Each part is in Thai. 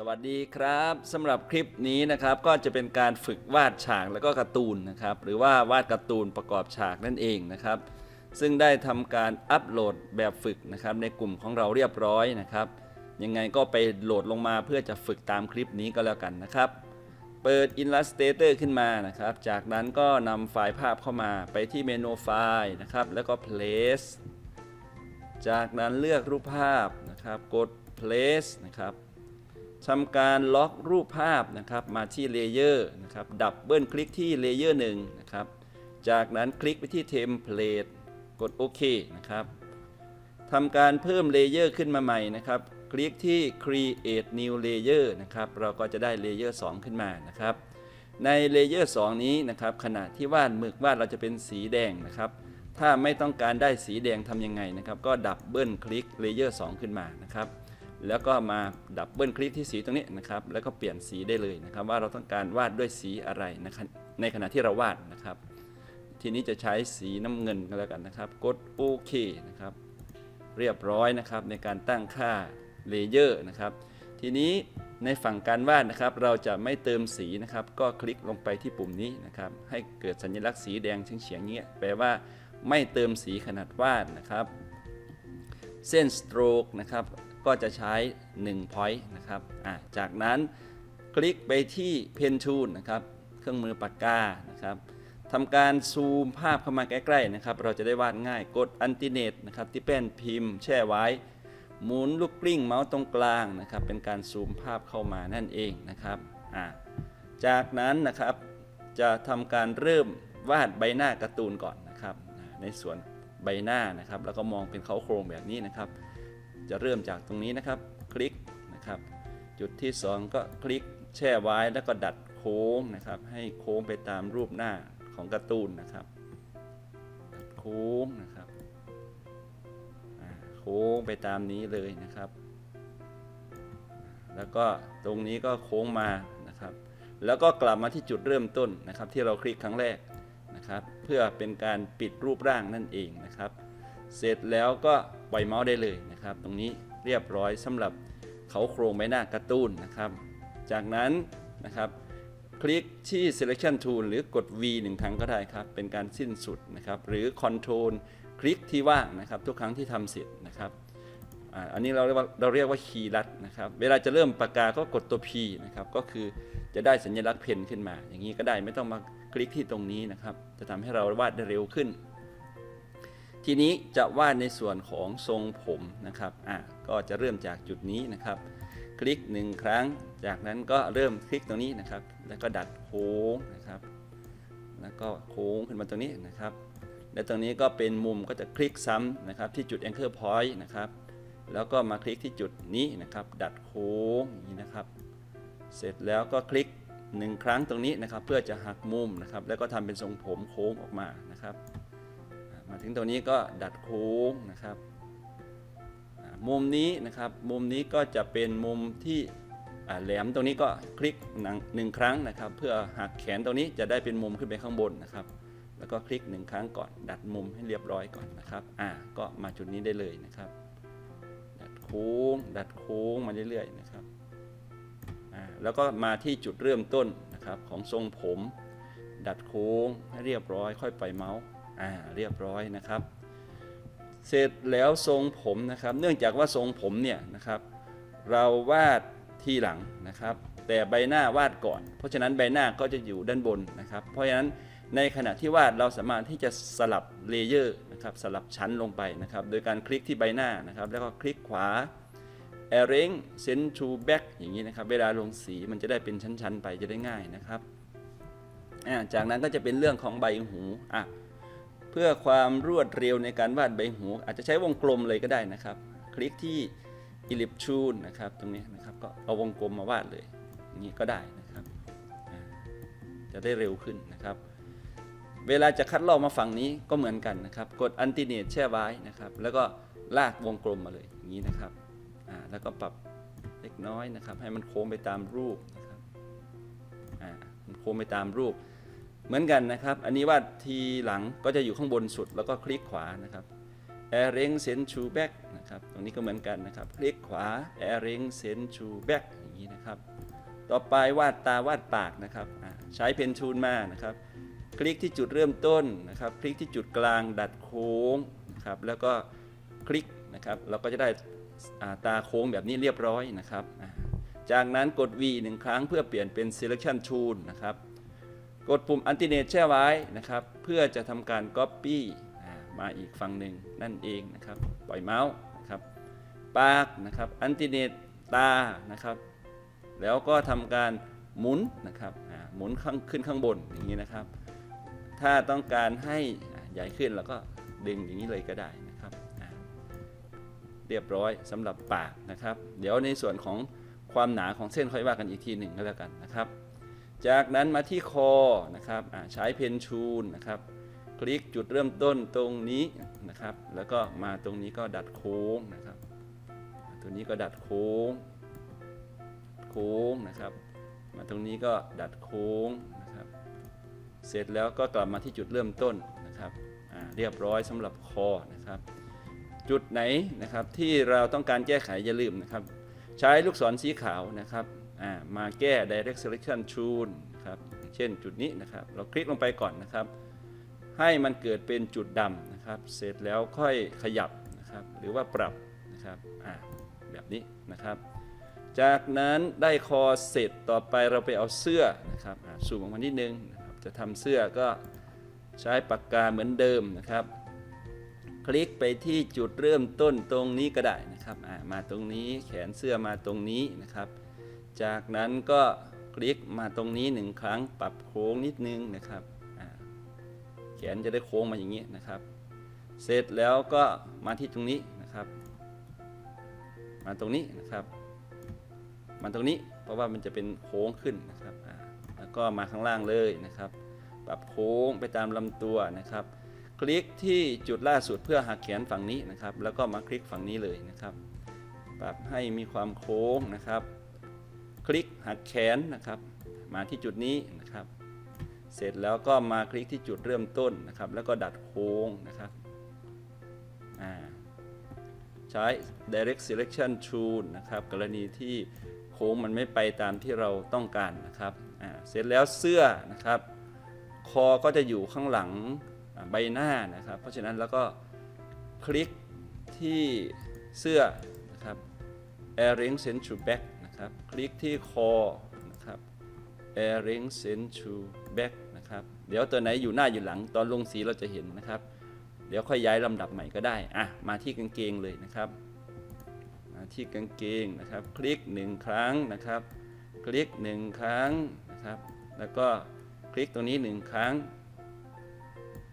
สวัสดีครับสำหรับคลิปนี้นะครับก็จะเป็นการฝึกวาดฉากแล้วก็การ์ตูนนะครับหรือว่าวาดการ์ตูนประกอบฉากนั่นเองนะครับ ซึ่งได้ทำการอัปโหลดแบบฝึกนะครับในกลุ่มของเราเรียบร้อยนะครับยังไงก็ไปโหลดลงมาเพื่อจะฝึกตามคลิปนี้ก็แล้วกันนะครับ เปิด Illustrator ขึ้นมานะครับ จากนั้นก็นำไฟล์ภาพเข้ามาไปที่เมนูไฟล์นะครับแล้วก็ place จากนั้นเลือกรูปภาพนะครับกด place นะครับ ทำการล็อกรูปภาพนะครับมาที่เลเยอร์นะครับดับเบิลคลิกที่เลเยอร์หนึ่งนะครับจากนั้นคลิกไปที่เทมเพลตกดโอเคนะครับทำการเพิ่มเลเยอร์ขึ้นมาใหม่นะครับ คลิกที่ create new layer นะครับเราก็จะได้เลเยอร์2ขึ้นมานะครับ ในเลเยอร์2นี้นะครับขณะที่วาดหมึกวาดเราจะเป็นสีแดงนะครับ ถ้าไม่ต้องการได้สีแดงทำยังไงนะครับ ก็ดับเบิลคลิกเลเยอร์2ขึ้นมานะครับ แล้วก็มาดับเบิลคลิกที่สีตรงนี้นะครับ แล้วก็เปลี่ยนสีได้เลยนะครับ ว่าเราต้องการวาดด้วยสีอะไรนะครับในขณะที่เราวาดนะครับ ทีนี้จะใช้สีน้ำเงินก็แล้วกันนะครับ กดโอเคนะครับ เรียบร้อยนะครับในการตั้งค่าเลเยอร์นะครับ ทีนี้ในฝั่งการวาดนะครับ เราจะไม่เติมสีนะครับ ก็คลิกลงไปที่ปุ่มนี้นะครับ ให้เกิดสัญลักษณ์สีแดงเฉียงๆเงี้ยแปลว่าไม่เติมสีขนาดวาดนะครับ เส้นสโตรกนะครับ ก็จะใช้ 1 point นะครับอะจากนั้นคลิกไปที่ Pen Tool นะครับ เครื่องมือปากกานะครับทำการซูมภาพเข้ามาใกล้ๆนะครับ เราจะได้วาดง่าย กด a n t i n a t e นะครับที่เป็นพิมพ์แช่ไว้ หมุนลูกกลิ้งเมาส์ตรงกลางนะครับ เป็นการซูมภาพเข้ามานั่นเองนะครับอะจากนั้นนะครับจะทำการเริ่มวาดใบหน้าการ์ตูนก่อนนะครับ ในส่วนใบหน้านะครับ แล้วก็มองเป็นเขาโครงแบบนี้นะครับ จะเริ่มจากตรงนี้นะครับ คลิกนะครับ จุดที่ 2 ก็คลิกแช่ไว้แล้วก็ดัดโค้งนะครับ ให้โค้งไปตามรูปหน้าของการ์ตูนนะครับ ดัดโค้งนะครับโค้งไปตามนี้เลยนะครับ แล้วก็ตรงนี้ก็โค้งมานะครับ แล้วก็กลับมาที่จุดเริ่มต้นนะครับ ที่เราคลิกครั้งแรกนะครับ เพื่อเป็นการปิดรูปร่างนั่นเองนะครับ เสร็จแล้วก็ ปล่อยเมาส์ได้เลยนะครับ ตรงนี้เรียบร้อยสำหรับเขาโครงใบหน้าการ์ตูนนะครับ จากนั้นนะครับคลิกที่ selection tool หรือกด V หนึ่งครั้งก็ได้ครับ เป็นการสิ้นสุดนะครับ หรือ control คลิกที่ว่างนะครับ ทุกครั้งที่ทำเสร็จนะครับอันนี้เราเรียกว่าเราเรียกว่าคีย์ลัดนะครับ เวลาจะเริ่มปากกาก็กดตัว P นะครับ ก็คือจะได้สัญลักษณ์เพนขึ้นมา อย่างนี้ก็ได้ไม่ต้องมาคลิกที่ตรงนี้นะครับ จะทำให้เราวาดได้เร็วขึ้น ทีนี้จะวาดในส่วนของทรงผมนะครับอะก็จะเริ่มจากจุดนี้นะครับ คลิกหนึ่งครั้ง จากนั้นก็เริ่มคลิกตรงนี้นะครับ แล้วก็ดัดโค้งนะครับ แล้วก็โค้งขึ้นมาตรงนี้นะครับ และตรงนี้ก็เป็นมุมก็จะคลิกซ้ำนะครับที่จุด anchor point นะครับแล้วก็มาคลิกที่จุดนี้นะครับ ดัดโค้งอย่างนี้นะครับ เสร็จแล้วก็คลิกหนึ่งครั้งตรงนี้นะครับ เพื่อจะหักมุมนะครับ แล้วก็ทำเป็นทรงผมโค้งออกมานะครับ มาถึงตรงนี้ก็ดัดโค้งนะครับมุมนี้นะครับมุมนี้ก็จะเป็นมุมที่แหลมตรงนี้ก็คลิกหนหนึ่งครั้งนะครับ เพื่อหักแขนตรงนี้จะได้เป็นมุมขึ้นไปข้างบนนะครับ แล้วก็คลิกหนึ่งครั้งก่อน ดัดมุมให้เรียบร้อยก่อนนะครับอ่าก็มาจุดนี้ได้เลยนะครับ ดัดโค้ง ดัดโค้งมาเรื่อยๆนะครับอ่าแล้วก็มาที่จุดเริ่มต้นนะครับของทรงผม ดัดโค้งให้เรียบร้อยค่อยไปเมาส์ อ่าเรียบร้อยนะครับ เสร็จแล้วทรงผมนะครับ เนื่องจากว่าทรงผมเนี่ยนะครับ เราวาดทีหลังนะครับ แต่ใบหน้าวาดก่อน เพราะฉะนั้นใบหน้าก็จะอยู่ด้านบนนะครับ เพราะฉะนั้นในขณะที่วาดเราสามารถที่จะสลับเลเยอร์นะครับสลับชั้นลงไปนะครับ โดยการคลิกที่ใบหน้านะครับ แล้วก็คลิกขวา arrange send to back อย่างนี้นะครับ เวลาลงสีมันจะได้เป็นชั้น ๆ ไปจะได้ง่ายนะครับ จากนั้นก็จะเป็นเรื่องของใบหูอะ พื่อความรวดเร็วในการวาดใบหู อาจจะใช้วงกลมเลยก็ได้นะครับ คลิกที่ ellipse tool นะครับ ตรงนี้นะครับก็เอาวงกลมมาวาดเลยอย่างนี้ก็ได้นะครับ จะได้เร็วขึ้นนะครับ เวลาจะคัดลอกมาฝั่งนี้ก็เหมือนกันนะครับ กด a n t i n a t e แช่ไว้นะครับ แล้วก็ลากวงกลมมาเลยอย่างนี้นะครับแล้วก็ปรับเล็กน้อยนะครับ ให้มันโค้งไปตามรูปนะครับอ่ามันโค้งไปตามรูป เหมือนกันนะครับ อันนี้วาดทีหลังก็จะอยู่ข้างบนสุดแล้วก็คลิกขวานะครับ arrange send to back นะครับ ตรงนี้ก็เหมือนกันนะครับ คลิกขวา arrange send to back อย่างนี้นะครับ ต่อไปวาดตาวาดปากนะครับ ใช้เพนทูลมานะครับ คลิกที่จุดเริ่มต้นนะครับ คลิกที่จุดกลางดัดโค้งนะครับ แล้วก็คลิกนะครับ เราก็จะได้าตาโค้งแบบนี้เรียบร้อยนะครับ จากนั้นกด V หนึ่งครั้งเพื่อเปลี่ยนเป็น selection tool นะครับ กดปุ่ม Alternate แช่ไว้นะครับ เพื่อจะทำการ Copy มาอีกฝั่งหนึ่งนั่นเองนะครับ ปล่อยเมาส์นะครับ ปากนะครับ Alternate ตานะครับ แล้วก็ทำการหมุนนะครับหมุนข้างขึ้นข้างบนอย่างนี้นะครับ ถ้าต้องการให้ใหญ่ขึ้นเราก็ดึงอย่างนี้เลยก็ได้นะครับ เรียบร้อยสำหรับปากนะครับ เดี๋ยวในส่วนของความหนาของเส้นค่อยว่ากันอีกทีหนึ่งก็แล้วกันนะครับ จากนั้นมาที่คอนะครับใช้เพนชูลนะครับ คลิกจุดเริ่มต้นตรงนี้นะครับ แล้วก็มาตรงนี้ก็ดัดโค้งนะครับ ตัวนี้ก็ดัดโค้ง โค้งนะครับ มาตรงนี้ก็ดัดโค้งนะครับ เสร็จแล้วก็กลับมาที่จุดเริ่มต้นนะครับเรียบร้อยสำหรับคอนะครับ จุดไหนนะครับที่เราต้องการแก้ไขอย่าลืมนะครับ ใช้ลูกศรสีขาวนะครับ มาแก้ direct selection tool ครับเช่นจุดนี้นะครับ เราคลิกลงไปก่อนนะครับ ให้มันเกิดเป็นจุดดำนะครับ เสร็จแล้วค่อยขยับนะครับ หรือว่าปรับนะครับแบบนี้นะครับ จากนั้นได้คอเสร็จต่อไปเราไปเอาเสื้อนะครับสูงออกมานิดนึงนะครับจะทำเสื้อก็ใช้ปากกาเหมือนเดิมนะครับ คลิกไปที่จุดเริ่มต้นตรงนี้ก็ได้นะครับมาตรงนี้แขนเสื้อมาตรงนี้นะครับ จากนั้นก็คลิกมาตรงนี้หนึ่งครั้งปรับโค้งนิดนึงนะครับแขนจะได้โค้งมาอย่างนี้นะครับ เสร็จแล้วก็มาที่ตรงนี้นะครับ มาตรงนี้นะครับมันตรงนี้เพราะว่ามันจะเป็นโค้งขึ้นนะครับแล้วก็มาข้างล่างเลยนะครับ ปรับโค้งไปตามลำตัวนะครับ คลิกที่จุดล่าสุดเพื่อหักแขนฝั่งนี้นะครับ แล้วก็มาคลิกฝั่งนี้เลยนะครับ ปรับให้มีความโค้งนะครับ คลิกหักแขนนะครับ มาที่จุดนี้นะครับ เสร็จแล้วก็มาคลิกที่จุดเริ่มต้นนะครับ แล้วก็ดัดโค้งนะครับใช้ direct selection tool นะครับ กรณีที่โค้งมันไม่ไปตามที่เราต้องการนะครับเสร็จแล้วเสื้อนะครับ คอก็จะอยู่ข้างหลังใบหน้านะครับ เพราะฉะนั้นแล้วก็คลิกที่เสื้อนะครับ arrange send to back นะครับ คลิกที่คอนะครับ arrange send to back นะครับ เดี๋ยวตัวไหนอยู่หน้าอยู่หลัง ตอนลงสีเราจะเห็นนะครับ เดี๋ยวค่อยย้ายลำดับใหม่ก็ได้ อะ มาที่กางเกงเลยนะครับ มาที่กางเกงนะครับ คลิกหนึ่งครั้งนะครับ คลิกหนึ่งครั้งนะครับ แล้วก็คลิกตรงนี้หนึ่งครั้ง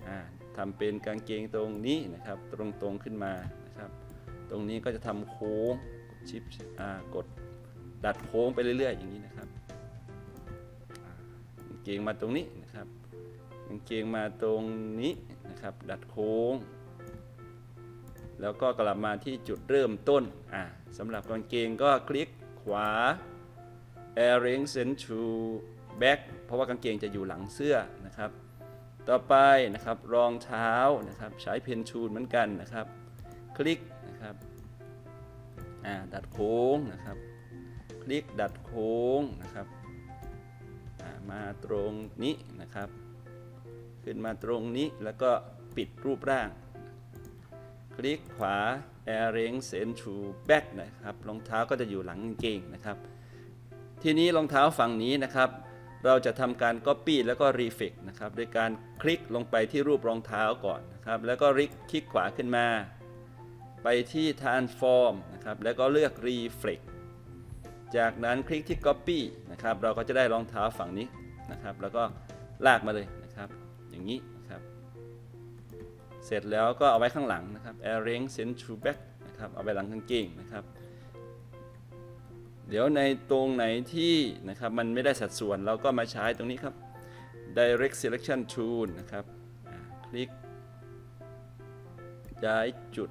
อ่าทำเป็นกางเกงตรงนี้นะครับ ตรงตรงๆขึ้นมานะครับ ตรงนี้ก็จะทำโค้งชิปอ่ากด ดัดโค้งไปเรื่อย ๆ อย่างนี้นะครับกางเกงมาตรงนี้นะครับกางเกงมาตรงนี้นะครับ ดัดโค้ง แล้วก็กลับมาที่จุดเริ่มต้นอ่าสำหรับกางเกงก็คลิกขวา arrange send to back เพราะว่ากางเกงจะอยู่หลังเสื้อนะครับ ต่อไปนะครับรองเท้านะครับใช้เพนชูลเหมือนกันนะครับ คลิกนะครับอ่าดัดโค้งนะครับ คลิกดัดโค้งนะครับ มาตรงนี้นะครับ ขึ้นมาตรงนี้แล้วก็ปิดรูปร่าง คลิกขวา arrange send to back นะครับรองเท้าก็จะอยู่หลังกางเกงนะครับ ทีนี้รองเท้าฝั่งนี้นะครับ เราจะทำการ Copy แล้วก็ Reflect นะครับโดยการคลิกลงไปที่รูปรองเท้าก่อนนะครับ แล้วก็ริกคลิกขวาขึ้นมา ไปที่ Transform นะครับแล้วก็เลือก Reflect จากนั้นคลิกที่ Copy นะครับ เราก็จะได้รองเท้าฝั่งนี้นะครับ แล้วก็ลากมาเลยนะครับ อย่างนี้นะครับ เสร็จแล้วก็เอาไว้ข้างหลังนะครับ arrange send to back นะครับ เอาไว้หลังกางเกงนะครับ เดี๋ยวในตรงไหนที่นะครับมันไม่ได้สัดส่วนเราก็มาใช้ตรงนี้ครับ direct selection tool นะครับคลิก ย้ายจุด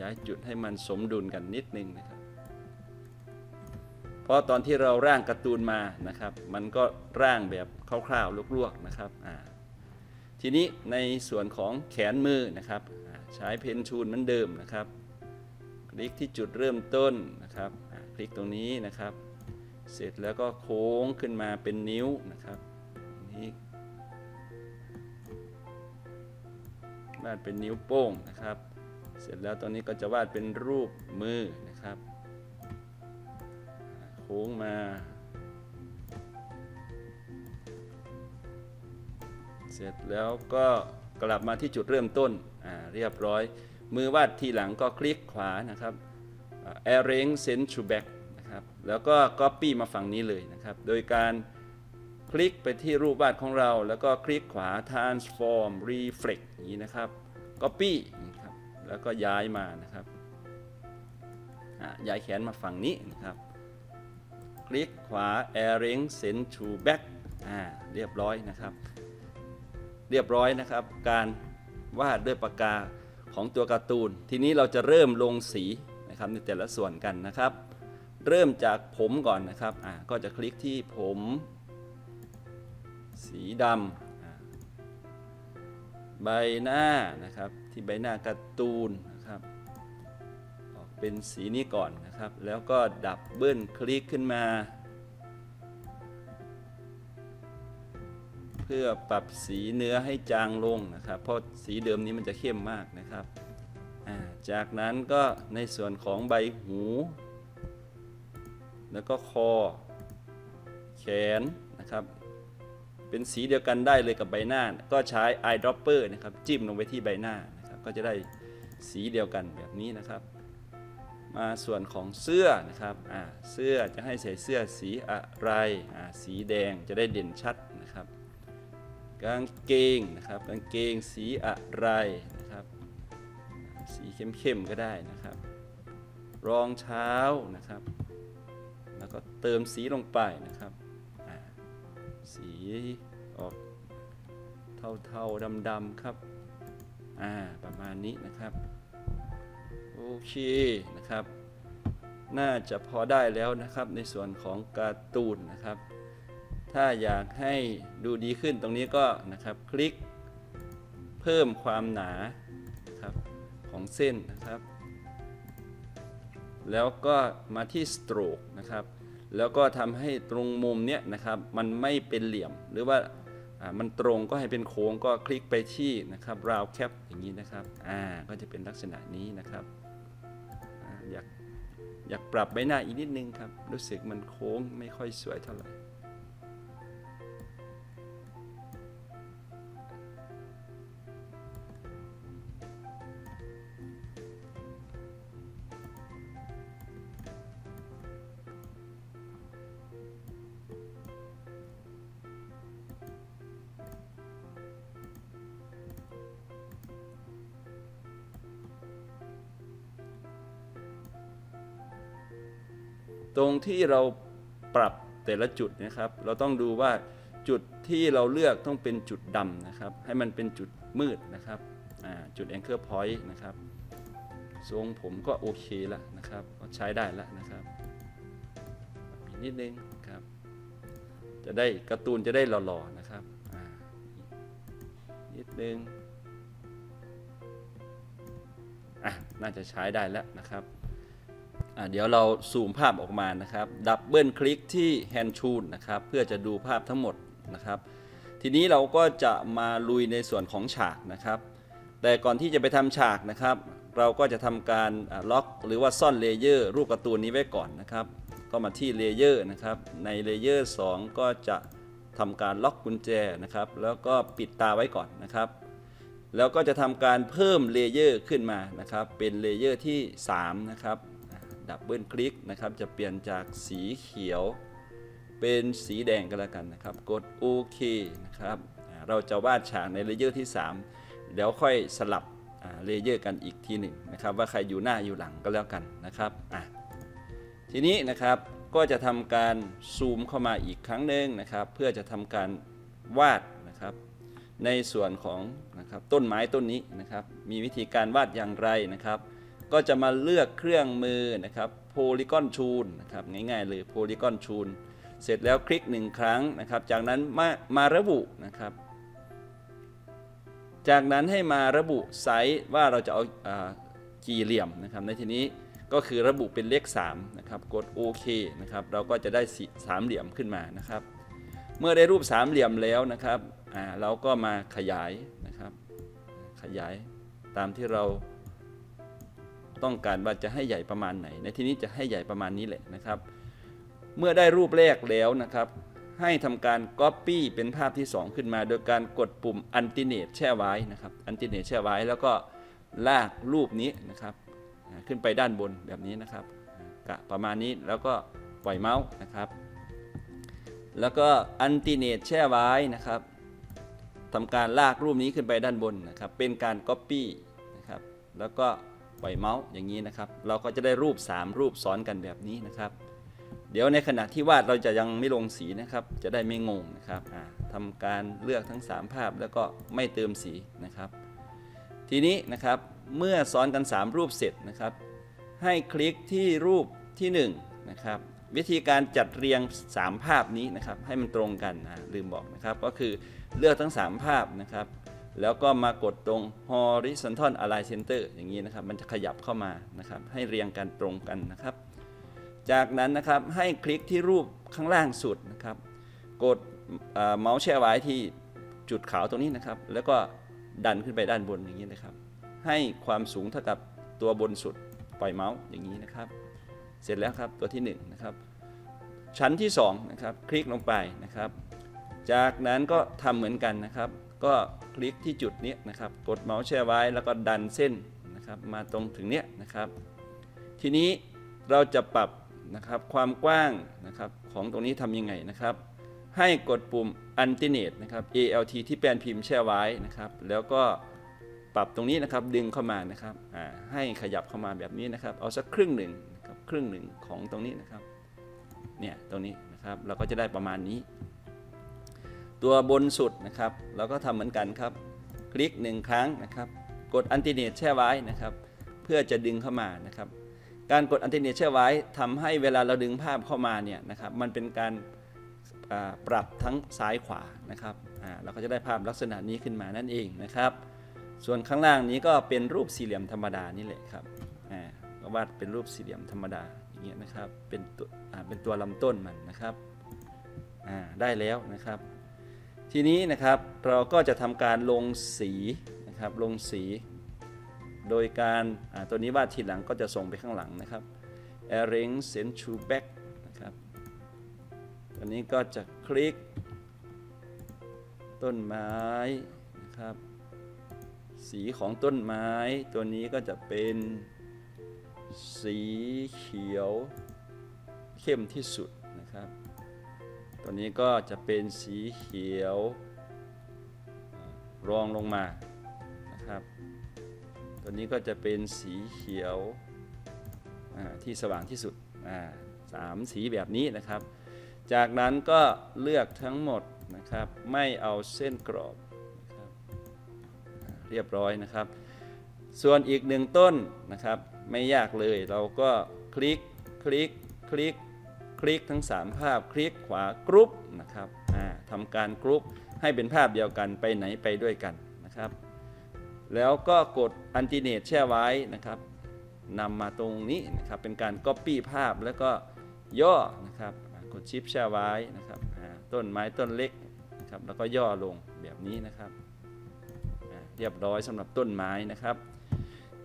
ย้ายจุดให้มันสมดุลกันนิดนึงนะครับ ราะตอนที่เราร่างการ์ตูนมานะครับ มันก็ร่างแบบคร่าวๆลวกๆนะครับทีนี้ในส่วนของแขนมือนะครับใช้เพนชูลเหมือนเดิมนะครับ คลิกที่จุดเริ่มต้นนะครับคลิกตรงนี้นะครับ เสร็จแล้วก็โค้งขึ้นมาเป็นนิ้วนะครับนี้วาดเป็นนิ้วโป้งนะครับ เสร็จแล้วตรงนี้ก็จะวาดเป็นรูปมือนะครับ ค้งมา เสร็จแล้วก็กลับมาที่จุดเริ่มต้นอ่าเรียบร้อย มือวาดทีหลังก็คลิกขวานะครับอ่า arrange send to back นะครับแล้วก็ copy มาฝั่งนี้เลยนะครับ โดยการคลิกไปที่รูปวาดของเรา แล้วก็คลิกขวา transform reflect อย่างนี้นะครับ copy นะครับแล้วก็ย้ายมานะครับย้ายแขนมาฝั่งนี้นะครับ คลิกขวา arrange send to back อ่าเรียบร้อยนะครับ เรียบร้อยนะครับ การวาดด้วยปากกาของตัวการ์ตูน ทีนี้เราจะเริ่มลงสีนะครับในแต่ละส่วนกันนะครับ เริ่มจากผมก่อนนะครับอ่าก็จะคลิกที่ผม สีดำใบหน้านะครับที่ใบหน้าการ์ตูน เป็นสีนี้ก่อนนะครับ แล้วก็ดับเบิ้ลคลิกขึ้นมา เพื่อปรับสีเนื้อให้จางลงนะครับ เพราะสีเดิมนี้มันจะเข้มมากนะครับ จากนั้นก็ในส่วนของใบหู แล้วก็คอ แขนนะครับ เป็นสีเดียวกันได้เลยกับใบหน้า ก็ใช้ eyedropper นะครับ จิ้มลงไปที่ใบหน้านะครับ ก็จะได้สีเดียวกันแบบนี้นะครับ มาส่วนของเสื้อนะครับเสื้อจะให้ใส่เสื้อสีอะไรสีแดงจะได้เด่นชัดนะครับ กางเกงนะครับกางเกงสีอะไรนะครับ สีเข้มๆก็ได้นะครับ รองเท้านะครับ แล้วก็เติมสีลงไปนะครับสีออกเทาๆดำๆครับประมาณนี้นะครับ โอเคนะครับ น่าจะพอได้แล้วนะครับในส่วนของการ์ตูนนะครับ ถ้าอยากให้ดูดีขึ้นตรงนี้ก็นะครับ คลิกเพิ่มความหนาครับของเส้นนะครับ แล้วก็มาที่ stroke นะครับ แล้วก็ทำให้ตรงมุมเนี้ยนะครับ มันไม่เป็นเหลี่ยมหรือว่าอ่ามันตรงก็ให้เป็นโค้งก็คลิกไปที่นะครับ round cap อย่างนี้นะครับ อ่า ก็จะเป็นลักษณะนี้นะครับ อยากปรับใบหน้าอีกนิดนึงครับ รู้สึกมันโค้งไม่ค่อยสวยเท่าไหร่ ตรงที่เราปรับแต่ละจุดนะครับ เราต้องดูว่าจุดที่เราเลือกต้องเป็นจุดดำนะครับ ให้มันเป็นจุดมืดนะครับจุด anchor point นะครับทรงผมก็โอเคแล้วนะครับใช้ได้แล้วนะครับอีนิดนึงครับ จะได้การ์ตูนจะได้หล่อๆนะครับนิดนึงอะน่าจะใช้ได้แล้วนะครับ เดี๋ยวเราซูมภาพออกมานะครับ ดับเบิลคลิกที่ Hand Tool นะครับ เพื่อจะดูภาพทั้งหมดนะครับ ทีนี้เราก็จะมาลุยในส่วนของฉากนะครับ แต่ก่อนที่จะไปทำฉากนะครับ เราก็จะทำการล็อกหรือว่าซ่อนเลเยอร์รูปการ์ตูนนี้ไว้ก่อนนะครับ ก็มาที่เลเยอร์นะครับ ในเลเยอร์2ก็จะทำการล็อกกุญแจนะครับ แล้วก็ปิดตาไว้ก่อนนะครับ แล้วก็จะทำการเพิ่มเลเยอร์ขึ้นมานะครับ เป็นเลเยอร์ที่3นะครับ ดับเบิลคลิกนะครับ จะเปลี่ยนจากสีเขียว เป็นสีแดงก็แล้วกันนะครับ กดโอเคนะครับ เราจะวาดฉากในเลเยอร์ที่3เดี๋ยวค่อยสลับเลเยอร์กันอีกทีหนึ่งนะครับ ว่าใครอยู่หน้าอยู่หลังก็แล้วกันนะครับอะทีนี้นะครับก็จะทำการซูมเข้ามาอีกครั้งหนึ่งนะครับ เพื่อจะทำการวาดนะครับ ในส่วนของนะครับต้นไม้ต้นนี้นะครับ มีวิธีการวาดอย่างไรนะครับ ก็จะมาเลือกเครื่องมือนะครับ Polygon Tool นะครับง่ายๆเลย Polygon Tool เสร็จแล้วคลิกหนึ่งครั้งนะครับ จากนั้นมามาระบุนะครับ จากนั้นให้มาระบุไซส์ว่าเราจะเอาอากี่เหลี่ยมนะครับ ในทีนี้ก็คือระบุเป็นเลข3นะครับกดโอเคนะครับ เราก็จะได้สสามเหลี่ยมขึ้นมานะครับ เมื่อได้รูปสามเหลี่ยมแล้วนะครับเราก็มาขยายนะครับ ขยายตามที่เรา ต้องการว่าจะให้ใหญ่ประมาณไหน ในที่นี้จะให้ใหญ่ประมาณนี้แหละนะครับ เมื่อได้รูปแรกแล้วนะครับ ให้ทำการ Copy เป็นภาพที่ 2 ขึ้นมา โดยการกดปุ่ม a n t i n a t e แช่ไว้นะครับ a n t i n a t e แช่ไว้แล้วก็ลากรูปนี้นะครับ ขึ้นไปด้านบนแบบนี้นะครับกะประมาณนี้แล้วก็ปล่อยเมาส์นะครับ แล้วก็ a n t i n a t e แช่ไว้นะครับทำการลากรูปนี้ขึ้นไปด้านบนนะครับ เป็นการ Copy นะครับ แล้วก็ ปล่อยเมาส์อย่างนี้นะครับ เราก็จะได้รูป 3 รูปซ้อนกันแบบนี้นะครับ เดี๋ยวในขณะที่วาดเราจะยังไม่ลงสีนะครับ จะได้ไม่งงนะครับอ่าทำการเลือกทั้ง 3 ภาพแล้วก็ไม่เติมสีนะครับ ทีนี้นะครับเมื่อซ้อนกัน 3 รูปเสร็จนะครับ ให้คลิกที่รูปที่1นะครับวิธีการจัดเรียง 3 ภาพนี้นะครับ ให้มันตรงกันนะลืมบอกนะครับ ก็คือเลือกทั้ง 3 ภาพนะครับ แล้วก็มากดตรง horizontal align center อย่างนี้นะครับ มันจะขยับเข้ามานะครับ ให้เรียงกันตรงกันนะครับ จากนั้นนะครับให้คลิกที่รูปข้างล่างสุดนะครับ กดเมาส์แช่ไว้ที่จุดขาวตรงนี้นะครับ แล้วก็ดันขึ้นไปด้านบนอย่างนี้นะครับ ให้ความสูงเท่ากับตัวบนสุดปล่อยเมาส์อย่างนี้นะครับ เสร็จแล้วครับตัวที่1นะครับ ชั้นที่2นะครับ คลิกลงไปนะครับ จากนั้นก็ทำเหมือนกันนะครับ ก็คลิกที่จุดนี้นะครับ กดเมาส์แช่ไว้แล้วก็ดันเส้นนะครับ มาตรงถึงเนี้ยนะครับ ทีนี้เราจะปรับนะครับความกว้างนะครับของตรงนี้ทำยังไงนะครับ ให้กดปุ่ม a n t i n a t e นะครับ ALT ที่แปลนพิมพ์แช่ไว้นะครับ แล้วก็ปรับตรงนี้นะครับดึงเข้ามานะครับให้ขยับเข้ามาแบบนี้นะครับ เอาสักครึ่งหนึ่งนะครับครึ่งหนึ่งของตรงนี้นะครับเนี่ยตรงนี้นะครับเราก็จะได้ประมาณนี้ ตัวบนสุดนะครับเราก็ทำเหมือนกันครับ คลิกหนึ่งครั้งนะครับ กด a n t i n a t e แช่ไว้นะครับ เพื่อจะดึงเข้ามานะครับ การกดอันติเนตแช่ไว้ทำให้เวลาเราดึงภาพเข้ามาเนี่ยนะครับมันเป็นการปรับทั้งซ้ายขวานะครับอ่าเราก็จะได้ภาพลักษณะนี้ขึ้นมานั่นเองนะครับ ส่วนข้างล่างนี้ก็เป็นรูปสี่เหลี่ยมธรรมดานี่แหละครับอ่าวาดเป็นรูปสี่เหลี่ยมธรรมดาอย่างเงี้ยนะครับเป็นตัวเป็นตัวลำต้นมันนะครับอ่าได้แล้วนะครับ ทีนี้นะครับเราก็จะทำการลงสีนะครับลงสี โดยการตัวนี้วาดทีหลังก็จะส่งไปข้างหลังนะครับ arrange send to back นะครับตัวนี้ก็จะคลิก ต้นไม้นะครับ สีของต้นไม้ ตัวนี้ก็จะเป็นสีเขียวเข้มที่สุดนะครับ ตัวนี้ก็จะเป็นสีเขียวรองลงมานะครับ ตัวนี้ก็จะเป็นสีเขียวที่สว่างที่สุดสามสีแบบนี้นะครับ จากนั้นก็เลือกทั้งหมดนะครับ ไม่เอาเส้นกรอบนะครับเรียบร้อยนะครับ ส่วนอีกหนึ่งต้นนะครับ ไม่ยากเลยเราก็คลิก คลิก คลิก คลิกทั้ง 3 ภาพคลิกขวากรุ๊ปนะครับทำการกรุ๊ปให้เป็นภาพเดียวกันไปไหนไปด้วยกันนะครับ แล้วก็กดอันติเนตแช่ไว้นะครับนำมาตรงนี้นะครับเป็นการ Copy ภาพแล้วก็ย่อนะครับกดชิปแช่ไว้นะครับต้นไม้ต้นเล็กนะครับแล้วก็ย่อลงแบบนี้นะครับเรียบร้อยสำหรับต้นไม้นะครับ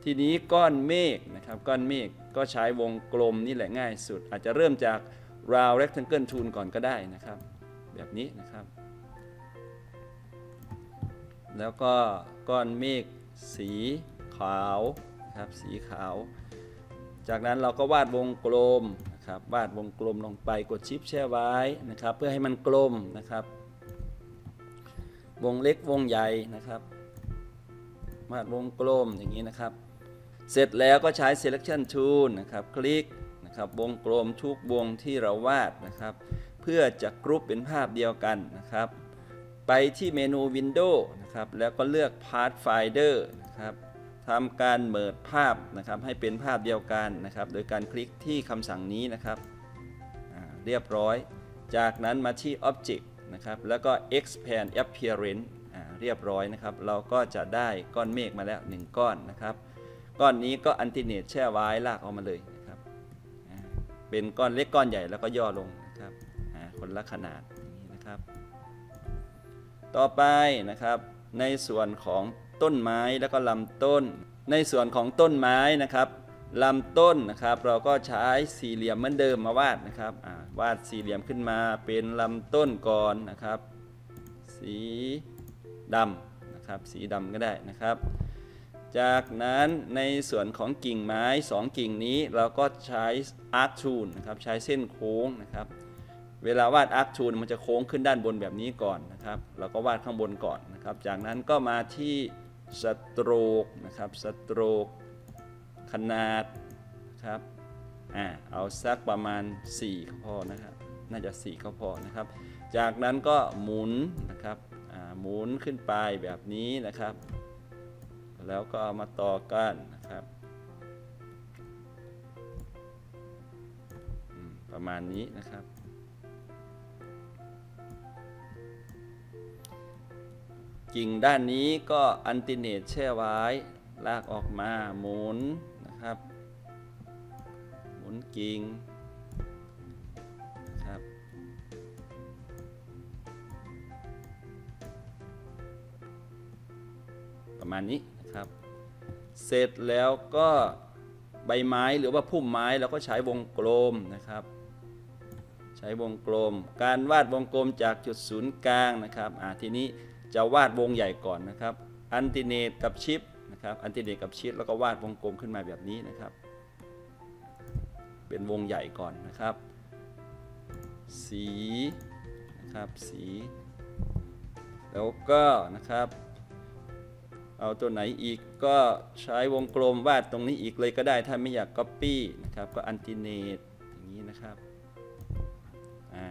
ทีนี้ก้อนเมฆนะครับก้อนเมฆก็ใช้วงกลมนี่แหละง่ายสุด อาจจะเริ่มจาก round rectangle tool ก่อนก็ได้นะครับ แบบนี้นะครับ แล้วก็ก้อนเมฆสีขาวนะครับสีขาว จากนั้นเราก็วาดวงกลมนะครับวาดวงกลมลงไปกดชิปแช่ไว้นะครับ เพื่อให้มันกลมนะครับ วงเล็กวงใหญ่นะครับวาดวงกลมอย่างนี้นะครับ เสร็จแล้วก็ใช้ selection tool นะครับ คลิก นะครับวงกลมทุกวงที่เราวาดนะครับ เพื่อจะกรุ๊ปเป็นภาพเดียวกันนะครับ ไปที่เมนู Windows นะครับแล้วก็เลือก Pathfinder นะครับทำการเมิดภาพนะครับให้เป็นภาพเดียวกันนะครับ โดยการคลิกที่คำสั่งนี้นะครับเรียบร้อย จากนั้นมาที่ Object นะครับแล้วก็ Expand Appearance เรียบร้อยนะครับ เราก็จะได้ก้อนเมฆมาแล้ว 1 ก้อนนะครับ ก้อนนี้ก็อันติเนตแช่ไว้ลากออกมาเลย เป็นก้อนเล็กก้อนใหญ่แล้วก็ย่อลงนะครับคนละขนาดนี้นะครับ ต่อไปนะครับในส่วนของต้นไม้แล้วก็ลำต้น ในส่วนของต้นไม้นะครับลำต้นนะครับเราก็ใช้สี่เหลี่ยมเหมือนเดิมมาวาดนะครับวาดสี่เหลี่ยมขึ้นมาเป็นลำต้นก่อนนะครับ สีดำนะครับสีดำก็ได้นะครับ จากนั้นในส่วนของกิ่งไม้สองกิ่งนี้เราก็ใช้อาร์คทูนนะครับใช้เส้นโค้งนะครับ เวลาวาดอาร์คทูนมันจะโค้งขึ้นด้านบนแบบนี้ก่อนนะครับ เราก็วาดข้างบนก่อนนะครับ จากนั้นก็มาที่สโตรกนะครับสโตรกขนาดครับอ่าเอาสักประมาณ4ก็พอนะครับน่าจะ4ก็พอนะครับ จากนั้นก็หมุนนะครับหมุนขึ้นไปแบบนี้นะครับ แล้วก็เอามาต่อกันนะครับ ประมาณนี้นะครับ กิ่งด้านนี้ก็อันติเนตแช่ไว้ ลากออกมาหมุนนะครับ หมุนกิ่งครับประมาณนี้ นะครับ เสร็จแล้วก็ใบไม้หรือว่าพุ่มไม้เราก็ใช้วงกลมนะครับ ใช้วงกลม การวาดวงกลมจากจุดศูนย์กลางนะครับทีนี้จะวาดวงใหญ่ก่อนนะครับ อันติเนตกับชิปนะครับอันติเนตกับชิปแล้วก็วาดวงกลมขึ้นมาแบบนี้นะครับ เป็นวงใหญ่ก่อนนะครับ สีนะครับสี แล้วก็นะครับ เอาตัวไหนอีกก็ใช้วงกลมวาดตรงนี้อีกเลยก็ได้ถ้าไม่อยาก Copy นะครับก็อันติเนตอย่างนี้นะครับอ่า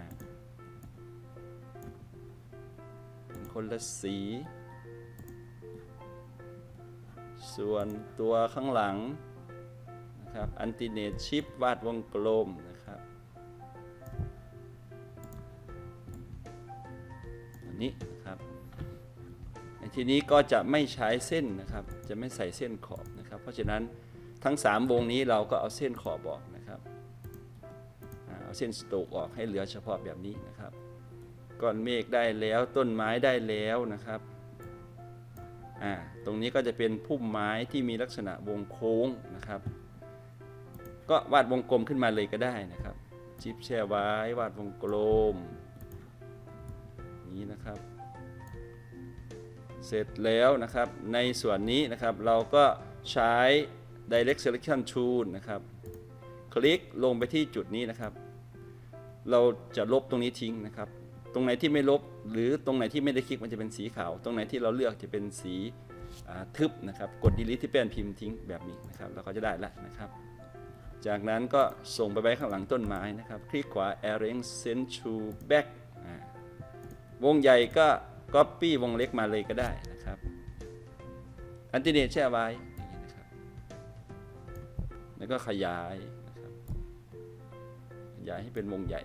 เป็นคนละสี ส่วนตัวข้างหลังนะครับอันติเนตชิปวาดวงกลมนะครับอันนี้ ทีนี้ก็จะไม่ใช้เส้นนะครับ จะไม่ใส่เส้นขอบนะครับ เพราะฉะนั้นทั้ง 3 วงนี้เราก็เอาเส้นขอบออกนะครับเอาเส้นสโตกออกให้เหลือเฉพาะแบบนี้นะครับก้อนเมฆได้แล้วต้นไม้ได้แล้วนะครับอ่าตรงนี้ก็จะเป็นพุ่มไม้ที่มีลักษณะวงโค้งนะครับ ก็วาดวงกลมขึ้นมาเลยก็ได้นะครับจิบแช่ไว้วาดวงกลมนี้นะครับ เสร็จแล้วนะครับ ในส่วนนี้นะครับเราก็ใช้ direct selection tool นะครับ คลิกลงไปที่จุดนี้นะครับ เราจะลบตรงนี้ทิ้งนะครับ ตรงไหนที่ไม่ลบหรือตรงไหนที่ไม่ได้คลิกมันจะเป็นสีขาว ตรงไหนที่เราเลือกจะเป็นสีทึบนะครับ กด delete ที่แป้นพิมพ์ทิ้งแบบนี้นะครับ เราก็จะได้ละนะครับ จากนั้นก็ส่งไปไว้ข้างหลังต้นไม้นะครับ คลิกขวา arrange send to back วงใหญ่ก็ copy วงเล็กมาเลยก็ได้นะครับ อันติเนตแช่ไว้อย่างนี้นะครับ แล้วก็ขยายนะครับขยายให้เป็นวงใหญ่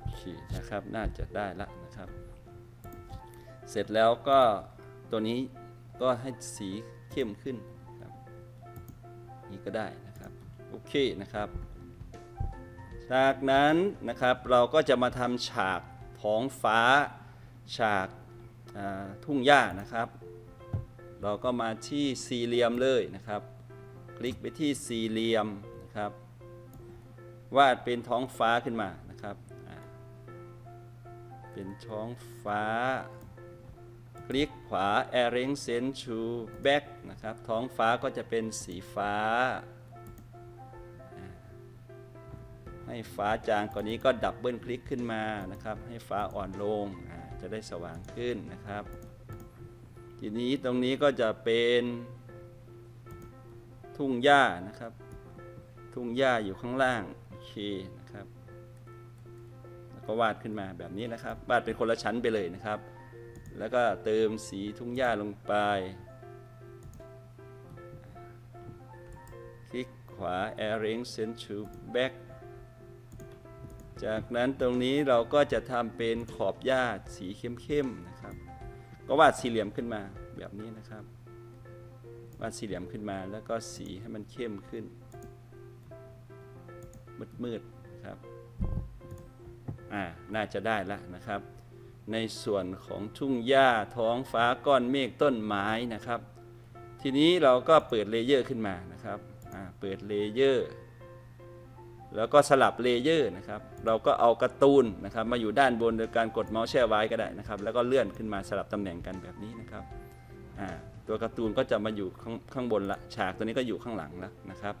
โอเคนะครับ น่าจะได้ละนะครับ เสร็จแล้วก็ตัวนี้ก็ให้สีเข้มขึ้น ก็ได้นะครับโอเคนะครับ จากนั้นนะครับเราก็จะมาทำฉากท้องฟ้า ฉากทุ่งหญ้านะครับ เราก็มาที่สี่เหลี่ยมเลยนะครับ คลิกไปที่สี่เหลี่ยมนะครับ วาดเป็นท้องฟ้าขึ้นมานะครับเป็นท้องฟ้า คลิกขวา arrange send to back นะครับ ท้องฟ้าก็จะเป็นสีฟ้า ให้ฟ้าจางกว่านี้ก็ดับเบิลคลิกขึ้นมานะครับ ให้ฟ้าอ่อนลงจะได้สว่างขึ้นนะครับ ทีนี้ตรงนี้ก็จะเป็นทุ่งหญ้านะครับ ทุ่งหญ้าอยู่ข้างล่างโอเคนะครับแล้วก็วาดขึ้นมาแบบนี้นะครับวาดเป็นคนละชั้นไปเลยนะครับ แล้วก็เติมสีทุ่งหญ้าลงไป วา arrange send to back จากนั้นตรงนี้เราก็จะทำเป็นขอบหญ้าสีเข้มๆนะครับ ก็วาดสี่เหลี่ยมขึ้นมาแบบนี้นะครับ วาดสี่เหลี่ยมขึ้นมาแล้วก็สีให้มันเข้มขึ้น มืดๆนะครับอ่าน่าจะได้แล้วนะครับ ในส่วนของทุ่งหญ้าท้องฟ้าก้อนเมฆต้นไม้นะครับ ทีนี้เราก็เปิดเลเยอร์ขึ้นมานะครับ เปิดเลเยอร์แล้วก็สลับเลเยอร์นะครับ เราก็เอาการ์ตูนนะครับ มาอยู่ด้านบนโดยการกดเมาส์แช่ไว้ก็ได้นะครับ แล้วก็เลื่อนขึ้นมาสลับตำแหน่งกันแบบนี้นะครับตัวการ์ตูนก็จะมาอยู่ข้างข้างบนละ ฉากตัวนี้ก็อยู่ข้างหลังแล้วนะครับ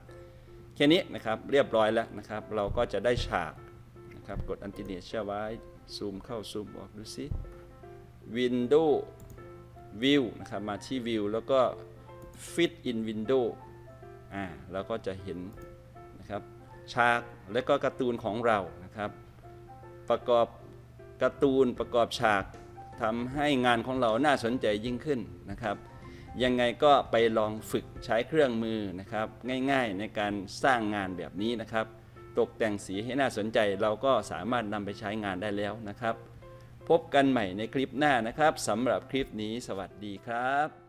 แค่นี้นะครับเรียบร้อยแล้วนะครับ เราก็จะได้ฉากนะครับ กดอันติเนตแช่ไว้ ซูมเข้าซูมออกดูสิ Window View นะครับ มาที่ View แล้วก็ Fit in Window อ่าแล้วก็จะเห็นนะครับฉากและก็การ์ตูนของเรานะครับ ประกอบการ์ตูนประกอบฉากทำให้งานของเราน่าสนใจยิ่งขึ้นนะครับ ยังไงก็ไปลองฝึกใช้เครื่องมือนะครับ ง่ายๆในการสร้างงานแบบนี้นะครับ ตกแต่งสีให้น่าสนใจเราก็สามารถนำไปใช้งานได้แล้วนะครับ พบกันใหม่ในคลิปหน้านะครับสำหรับคลิปนี้สวัสดีครับ